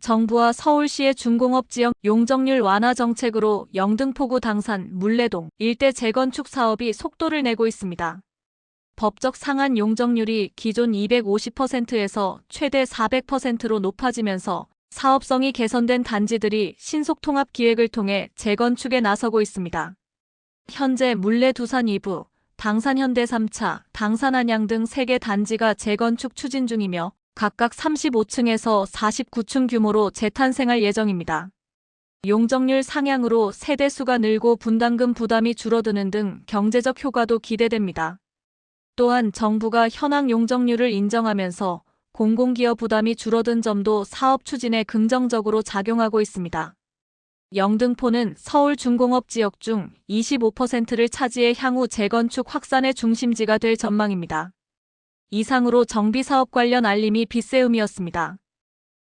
정부와 서울시의 중공업 지역 용적률 완화 정책으로 영등포구 당산, 물레동 일대 재건축 사업이 속도를 내고 있습니다. 법적 상한 용적률이 기존 250%에서 최대 400%로 높아지면서 사업성이 개선된 단지들이 신속 통합 기획을 통해 재건축에 나서고 있습니다. 현재 물레 두산 2부, 당산 현대 3차, 당산 안양 등 3개 단지가 재건축 추진 중이며 각각 35층에서 49층 규모로 재탄생할 예정입니다. 용적률 상향으로 세대 수가 늘고 분담금 부담이 줄어드는 등 경제적 효과도 기대됩니다. 또한 정부가 현황 용적률을 인정하면서 공공기업 부담이 줄어든 점도 사업 추진에 긍정적으로 작용하고 있습니다. 영등포는 서울 중공업 지역 중 25%를 차지해 향후 재건축 확산의 중심지가 될 전망입니다. 이상으로 정비사업 관련 알림이 빗세움이었습니다.